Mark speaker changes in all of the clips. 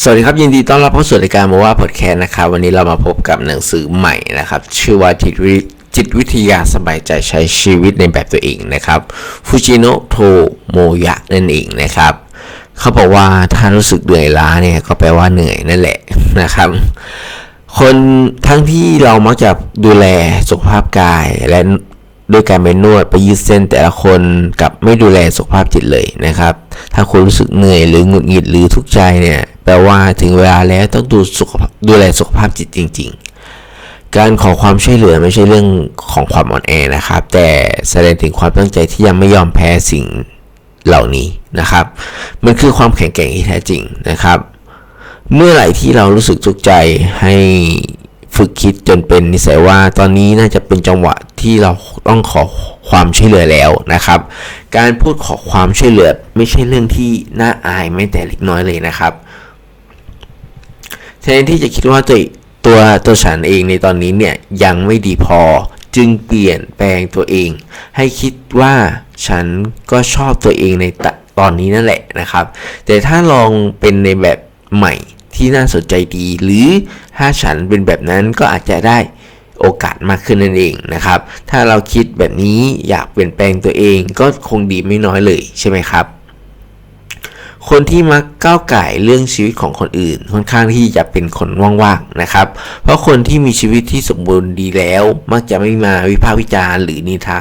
Speaker 1: สวัสดีครับ ยินดีต้อนรับเข้าสู่รายการมาว่าพอดแคสต์นะครับวันนี้เรามาพบกับหนังสือใหม่นะครับ ชื่อว่าจิตวิจิตวิทยาสบายใจใช้ชีวิตในแบบตัวเองนะครับฟูจิโนะโทโมยะนั่นเองนะครับ เขาบอกว่าถ้ารู้สึกเหนื่อยล้าเนี่ยก็แปลว่าเหนื่อยนั่นแหละนะครับ คนทั้งที่เรามักจะดูแลสุขภาพกายและด้วยการไปนวดไปยืดเส้นแต่ละคนกับไม่ดูแลสุขภาพจิตเลยนะครับ ถ้าคุณรู้สึกเหนื่อยหรือหงุดหงิดหรือทุกข์ใจเนี่ย แปลว่าถึงเวลาแล้วต้องดูสุขดูแลสุขภาพจิตจริง ๆ การขอความช่วยเหลือไม่ใช่เรื่องของความอ่อนแอนะครับ แต่แสดงถึงความตั้งใจที่ยังไม่ยอมแพ้สิ่งเหล่านี้นะครับ มันคือความแข็งแกร่งที่แท้จริงนะครับ เมื่อไหร่ที่เรารู้สึกทุกข์ใจให้ฝึกคิดจนเป็นนิสัยว่าตอนนี้น่าจะเป็นจังหวะที่เราต้องขอความช่วยเหลือแล้วนะครับ การพูดขอความช่วยเหลือไม่ใช่เรื่องที่น่าอายแม้แต่เล็กน้อยเลยนะครับ แทนที่จะคิดว่าตัวตัวตัวฉันเองในตอนนี้เนี่ยยังไม่ดีพอจึงเปลี่ยนแปลงตัวเอง ให้คิดว่าฉันก็ชอบตัวเองในตตอนนี้นั่นแหละนะครับ แต่ถ้าลองเป็นในแบบใหม่ที่น่าสนใจดี หรือถ้าฉันเป็นแบบนั้นก็อาจจะได้โอกาสมากขึ้นนั่นเองนะครับ ถ้าเราคิดแบบนี้อยากเปลี่ยนแปลงตัวเองก็คงดีไม่น้อยเลยใช่ไหมครับ คนที่มักก้าวไก่เรื่องชีวิตของคนอื่น ค่อนข้างที่จะเป็นคนว่างๆนะครับ เพราะคนที่มีชีวิตที่สมบูรณ์ดีแล้ว มักจะไม่มาวิพากษ์วิจารณ์หรือนินทา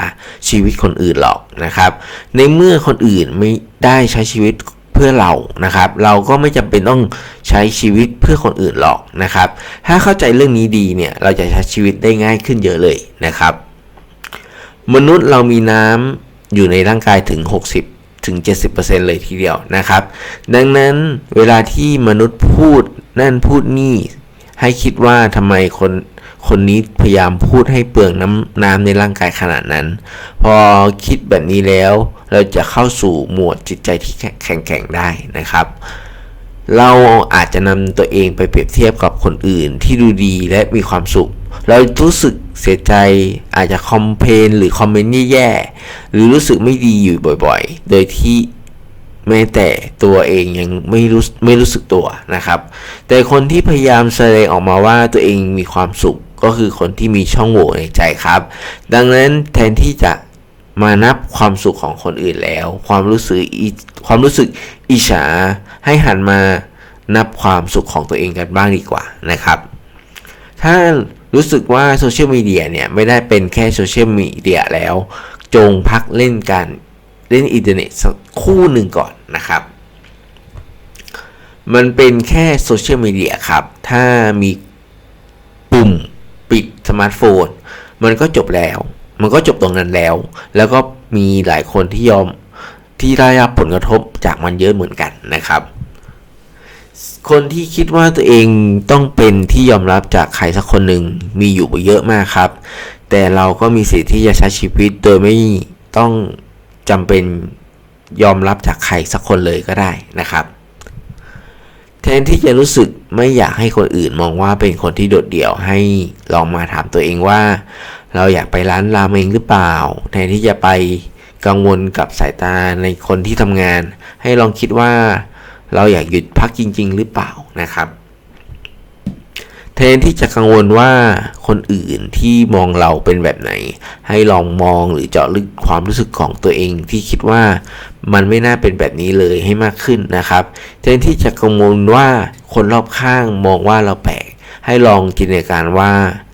Speaker 1: ชีวิตคนอื่นหรอกนะครับ ในเมื่อคนอื่นไม่ได้ใช้ชีวิตเพื่อเรานะครับ เราก็ไม่จำเป็นต้องใช้ชีวิตเพื่อคนอื่นหรอกนะครับ ถ้าเข้าใจเรื่องนี้ดีเนี่ย เราจะใช้ชีวิตได้ง่ายขึ้นเยอะเลยนะครับ มนุษย์เรามีน้ำอยู่ในร่างกายถึง 60 ถึง 70%เลยทีเดียวนะครับ ดังนั้นเวลาที่มนุษย์พูดนั่นพูดนี่ให้คิดว่าทำไมคนคนนี้พยายามพูดให้เปลืองน้ำน้ำในร่างกายขนาดนั้น พอคิดแบบนี้แล้ว เราจะเข้าสู่หมวดจิตใจที่แข็งแกร่งได้นะครับ เราอาจจะนำตัวเองไปเปรียบเทียบกับคนอื่นที่ดูดีและมีความสุข เรารู้สึกเสียใจอาจจะคอมเพนหรือคอมเมนต์แย่ๆหรือรู้สึกไม่ดีอยู่บ่อยๆ โดยที่แม้แต่ตัวเองยังไม่รู้ไม่รู้สึกตัวนะครับ แต่คนที่พยายามแสดงออกมาว่าตัวเองมีความสุขก็คือคนที่มีช่องโหว่ในใจครับ ดังนั้นแทนที่จะมานับความสุขของคนอื่นแล้ว ความรู้สึกความรู้สึกอิจฉาให้หันมานับความสุขของตัวเองกันบ้างดีกว่านะครับ ถ้า รู้สึกว่าโซเชียลมีเดียเนี่ยไม่ได้เป็นแค่โซเชียลมีเดียแล้ว จงพักเล่นกันเล่นอินเทอร์เน็ตสักคู่หนึ่งก่อนนะครับ มันเป็นแค่โซเชียลมีเดียครับ ถ้ามีปุ่มปิดสมาร์ทโฟน มันก็จบแล้ว มันก็จบตรงนั้นแล้ว แล้วก็มีหลายคนที่ยอมที่ได้รับผลกระทบจากมันเยอะเหมือนกันนะครับ คนที่คิดว่าตัวเองต้องเป็นที่ยอมรับจากใครสักคนหนึ่งมีอยู่เยอะมากครับ แต่เราก็มีสิทธิ์ที่จะใช้ชีวิตโดยไม่ต้องจำเป็นยอมรับจากใครสักคนเลยก็ได้นะครับ แทนที่จะรู้สึกไม่อยากให้คนอื่นมองว่าเป็นคนที่โดดเดี่ยวให้ลองมาถามตัวเองว่า เราอยากไปร้านรามเองหรือเปล่า แทนที่จะไปกังวลกับสายตาในคนที่ทำงาน ให้ลองคิดว่า เราอยากหยุดพักจริง ๆ หรือเปล่านะครับแทนที่จะกังวลว่าคนอื่นที่มองเราเป็นแบบไหน ให้ลองมองหรือเจาะลึกความรู้สึกของตัวเองที่คิดว่ามันไม่น่าเป็นแบบนี้เลยให้มากขึ้นนะครับ แทนที่จะกังวลว่าคนรอบข้างมองว่าเราแปลก ให้ลองจินตนาการว่า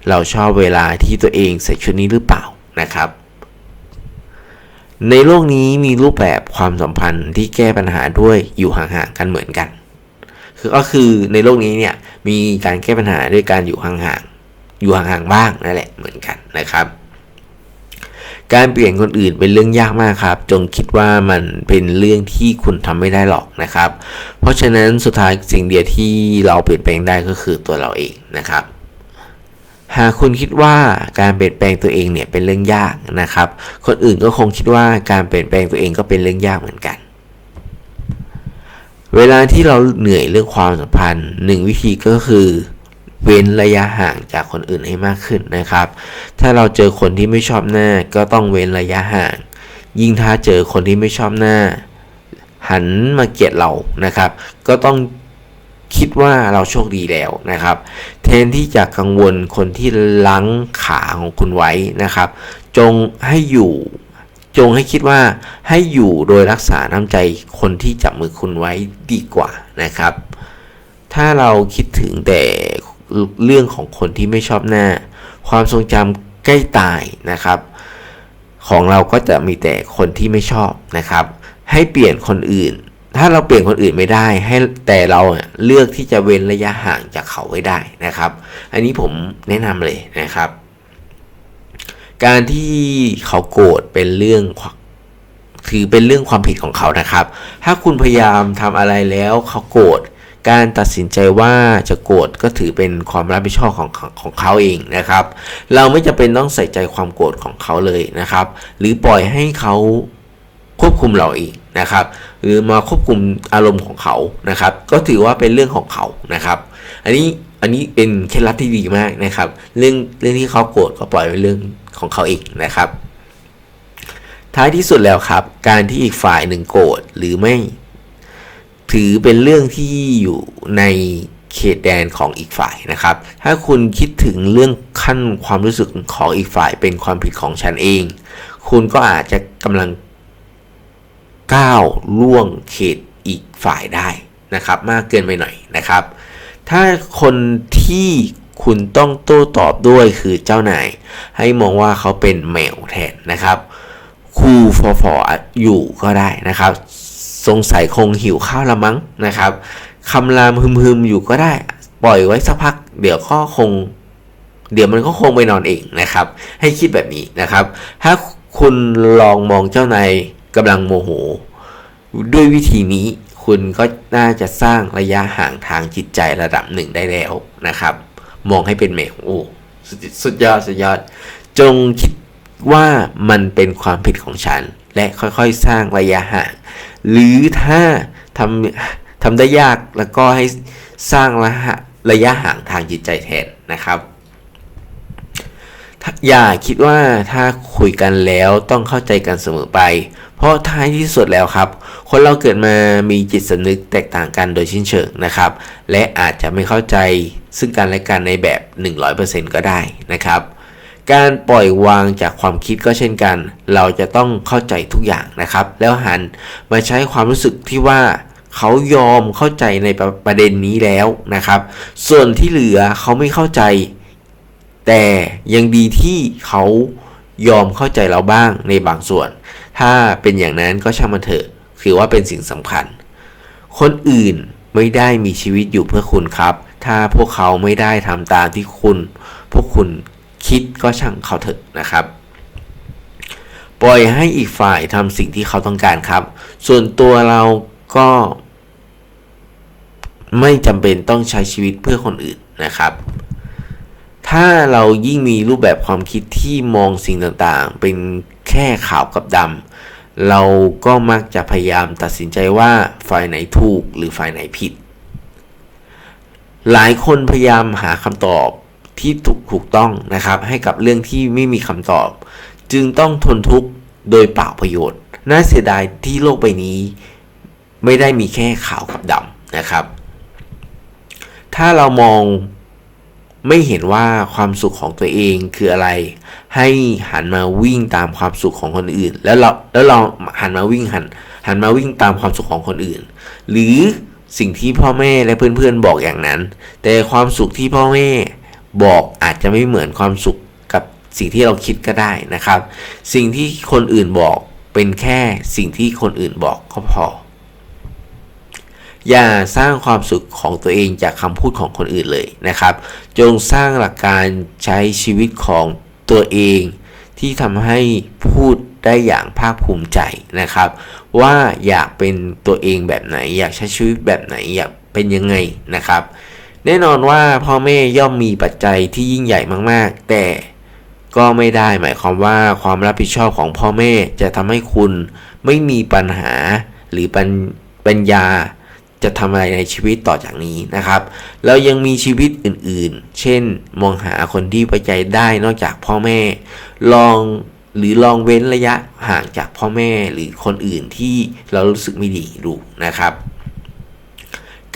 Speaker 1: เราชอบเวลาที่ตัวเองใส่ชุดนี้หรือเปล่านะครับ ในโลกนี้มีรูปแบบความสัมพันธ์ที่แก้ปัญหาด้วยอยู่ห่างๆกันเหมือนกัน คือก็คือในโลกนี้เนี่ยมีการแก้ปัญหาด้วยการอยู่ห่างๆอยู่ห่างๆบ้างนั่นแหละเหมือนกันนะครับ การเปลี่ยนคนอื่นเป็นเรื่องยากมากครับ จงคิดว่ามันเป็นเรื่องที่คุณทำไม่ได้หรอกนะครับ เพราะฉะนั้นสุดท้ายสิ่งเดียวที่เราเปลี่ยนแปลงได้ก็คือตัวเราเองนะครับ หากคุณคิดว่าการเปลี่ยนแปลงตัวเองเนี่ยเป็นเรื่องยากนะครับ คนอื่นก็คงคิดว่าการเปลี่ยนแปลงตัวเองก็เป็นเรื่องยากเหมือนกัน เวลาที่เราเหนื่อยเรื่องความสัมพันธ์หนึ่งวิธีก็คือเว้นระยะห่างจากคนอื่นให้มากขึ้นนะครับ ถ้าเราเจอคนที่ไม่ชอบหน้าก็ต้องเว้นระยะห่าง ยิ่งถ้าเจอคนที่ไม่ชอบหน้า หันมาเกลียดเรานะครับ ก็ต้องคิดว่าเราโชคดีแล้วนะครับ นที่จะกังวลคนที่ลังขาของคุณไว้นะครับ จงให้อยู่จงให้คิดว่าให้อยู่โดยรักษาน้ำใจคนที่จับมือคุณไว้ดีกว่านะครับ ถ้าเราคิดถึงแต่เรื่องของคนที่ไม่ชอบหน้า ความทรงจำใกล้ตายนะครับ ของเราก็จะมีแต่คนที่ไม่ชอบนะครับ ให้เปลี่ยนคนอื่น ถ้าเราเปลี่ยนคนอื่นไม่ได้ ให้แต่เราเลือกที่จะเว้นระยะห่างจากเขาไว้ได้นะครับ อันนี้ผมแนะนำเลยนะครับ การที่เขาโกรธเป็นเรื่องถือเป็นเรื่องความผิดของเขานะครับ ถ้าคุณพยายามทำอะไรแล้วเขาโกรธการตัดสินใจว่าจะโกรธก็ถือเป็นความรับผิดชอบของของเขาเองนะครับ เราไม่จำเป็นต้องใส่ใจความโกรธของเขาเลยนะครับ หรือปล่อยให้เขาควบคุมเราเอง นะครับหรือมาควบคุมอารมณ์ของเขานะครับ ก็ถือว่าเป็นเรื่องของเขานะครับ อันนี้อันนี้เป็นเคล็ดลับที่ดีมากนะครับ เรื่องเรื่องที่เขาโกรธก็ปล่อยเป็นเรื่องของเขาเองนะครับ ท้ายที่สุดแล้วครับ การที่อีกฝ่ายหนึ่งโกรธหรือไม่ ถือเป็นเรื่องที่อยู่ในเขตแดนของอีกฝ่ายนะครับ ถ้าคุณคิดถึงเรื่องขั้นความรู้สึกของอีกฝ่ายเป็นความผิดของฉันเอง คุณก็อาจจะกำลัง ก้าวล่วงเขตอีกฝ่ายได้นะครับ มากเกินไปหน่อยนะครับ ถ้าคนที่คุณต้องโต้ตอบด้วยคือเจ้านาย ให้มองว่าเขาเป็นแมวแทนนะครับครูฟอฟออยู่ก็ได้นะครับ สงสัยคงหิวข้าวละมั้งนะครับคำรามฮึมๆอยู่ก็ได้ ปล่อยไว้สักพัก เดี๋ยวก็คง เดี๋ยวมันก็คงไปนอนเองนะครับ ให้คิดแบบนี้นะครับ ถ้าคุณลองมองเจ้านาย กำลังโมโห ด้วยวิธีนี้คุณก็น่าจะสร้างระยะห่างทางจิตใจระดับหนึ่งได้แล้วนะครับ มองให้เป็นแมวโอ้สุดยอดสุดยอด จงคิดว่ามันเป็นความผิดของฉัน และค่อยๆสร้างระยะห่าง หรือถ้าทำทำได้ยากแล้วก็ให้สร้างระยะระยะห่างทางจิตใจแทนนะครับ อย่าคิดว่าถ้าคุยกันแล้วต้องเข้าใจกันเสมอไป เพราะท้ายที่สุดแล้วครับ คนเราเกิดมามีจิตสำนึกแตกต่างกันโดยชิ้นเชิงนะครับ และอาจจะไม่เข้าใจซึ่งกันและกันในแบบ 100%ก็ได้นะครับ การปล่อยวางจากความคิดก็เช่นกัน เราจะต้องเข้าใจทุกอย่างนะครับ แล้วหันมาใช้ความรู้สึกที่ว่าเขายอมเข้าใจในประเด็นนี้แล้วนะครับ ส่วนที่เหลือเขาไม่เข้าใจ แต่ยังดีที่เขายอมเข้าใจเราบ้างในบางส่วน ถ้าเป็นอย่างนั้นก็ช่างมันเถอะคือว่าเป็นสิ่งสำคัญ คนอื่นไม่ได้มีชีวิตอยู่เพื่อคุณครับ ถ้าพวกเขาไม่ได้ทำตามที่คุณ พวกคุณคิดก็ช่างเขาเถอะนะครับ ปล่อยให้อีกฝ่ายทำสิ่งที่เขาต้องการครับ ส่วนตัวเราก็ ไม่จำเป็นต้องใช้ชีวิตเพื่อคนอื่นนะครับ ถ้าเรายิ่งมีรูปแบบความคิดที่มองสิ่งต่างๆ เป็น แค่ขาวกับดำเราก็มักจะพยายามตัดสินใจว่าฝ่ายไหนถูกหรือฝ่ายไหนผิด หลายคนพยายามหาคำตอบที่ถูกถูกต้องนะครับ ให้กับเรื่องที่ไม่มีคำตอบ จึงต้องทนทุกข์โดยเปล่าประโยชน์ น่าเสียดายที่โลกใบนี้ ไม่ได้มีแค่ขาวกับดำนะครับ ถ้าเรามอง ไม่เห็นว่าความสุขของตัวเองคืออะไร ให้หันมาวิ่งตามความสุขของคนอื่น แล้วเราแล้วเราหันมาวิ่งหันหันมาวิ่งตามความสุขของคนอื่น หรือสิ่งที่พ่อแม่และเพื่อนๆบอกอย่างนั้น แต่ความสุขที่พ่อแม่บอกอาจจะไม่เหมือนความสุขกับสิ่งที่เราคิดก็ได้นะครับ สิ่งที่คนอื่นบอกเป็นแค่สิ่งที่คนอื่นบอกก็พอ อย่าสร้างความสุขของตัวเองจากคำพูดของคนอื่นเลยนะครับ จงสร้างหลักการใช้ชีวิตของตัวเอง ที่ทำให้พูดได้อย่างภาคภูมิใจนะครับ ว่าอยากเป็นตัวเองแบบไหน อยากใช้ชีวิตแบบไหนอยากเป็นยังไงนะครับ แน่นอนว่าพ่อแม่ย่อมมีปัจจัยที่ยิ่งใหญ่มาก ๆ แต่ก็ไม่ได้หมายความว่าความรับผิดชอบของพ่อแม่จะทำให้คุณไม่มีปัญหาหรือปัญญา จะทำอะไรในชีวิตต่อจากนี้นะครับ เรายังมีชีวิตอื่นๆ เช่น มองหาคนที่ไว้ใจได้นอกจากพ่อแม่ ลองหรือลองเว้นระยะห่างจากพ่อแม่หรือคนอื่นที่เรารู้สึกไม่ดีดูนะครับ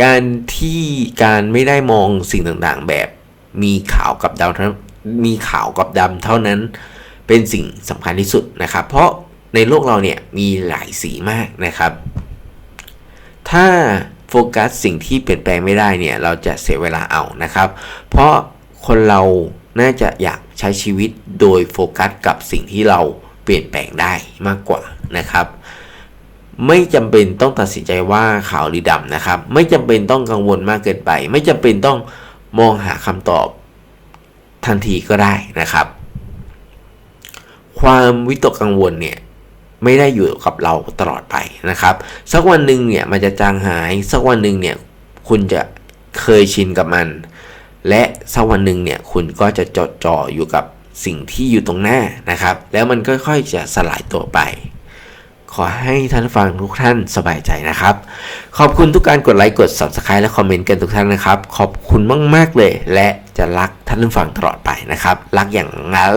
Speaker 1: การที่การไม่ได้มองสิ่งต่างๆ แบบมีขาวกับดำเท่ามีขาวกับดำเท่านั้นเป็นสิ่งสำคัญที่สุดนะครับ เพราะในโลกเราเนี่ยมีหลายสีมากนะครับ ถ้า กัสสิ่งที่เปลี่ยนแปลงไม่ได้เนี่ยเราจะเสียเวลาเอานะครับ เพราะคนเราน่าจะอยากใช้ชีวิตโดยโฟกัสกับสิ่งที่เราเปลี่ยนแปลงได้มากกว่านะครับ ไม่จำเป็นต้องตัดสินใจว่าขาวหรือดำนะครับ ไม่จำเป็นต้องกังวลมากเกินไป ไม่จำเป็นต้องมองหาคำตอบทันทีก็ได้นะครับ ความวิตกกังวลเนี่ย ไม่ได้อยู่กับเราตลอดไปนะครับ สักวันหนึ่งเนี่ยมันจะจางหาย สักวันหนึ่งเนี่ยคุณจะเคยชินกับมัน และสักวันหนึ่งเนี่ยคุณก็จะจดจ่ออยู่กับสิ่งที่อยู่ตรงหน้านะครับ แล้วมันค่อยๆจะสลายตัวไป ขอให้ท่านฟังทุกท่านสบายใจนะครับ ขอบคุณทุกการกดไลค์กด subscribe และคอมเมนต์กันทุกท่านนะครับ ขอบคุณมากๆเลย และจะรักท่านฟังตลอดไปนะครับ รักอย่าง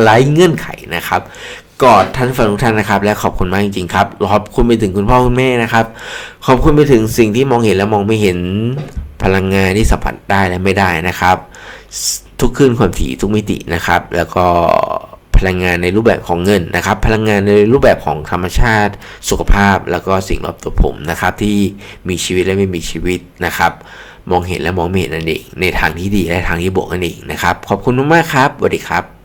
Speaker 1: ไร้เงื่อนไขนะครับ กอดท่านผู้ฟังทุกท่านนะครับ และขอบคุณมากจริงๆครับขอบคุณไปถึงคุณพ่อคุณแม่นะครับ ขอบคุณไปถึงสิ่งที่มองเห็นและมองไม่เห็นพลังงานที่สัมผัสได้และไม่ได้นะครับ ทุกคลื่นความถี่ทุกมิตินะครับ แล้วก็พลังงานในรูปแบบของเงินนะครับ พลังงานในรูปแบบของธรรมชาติ สุขภาพ แล้วก็สิ่งรอบตัวผมนะครับ ที่มีชีวิตและไม่มีชีวิตนะครับ มองเห็นและมองไม่เห็นนั่นเองในทางที่ดีและทางที่บวกนั่นเองนะครับ ขอบคุณมากครับสวัสดีครับ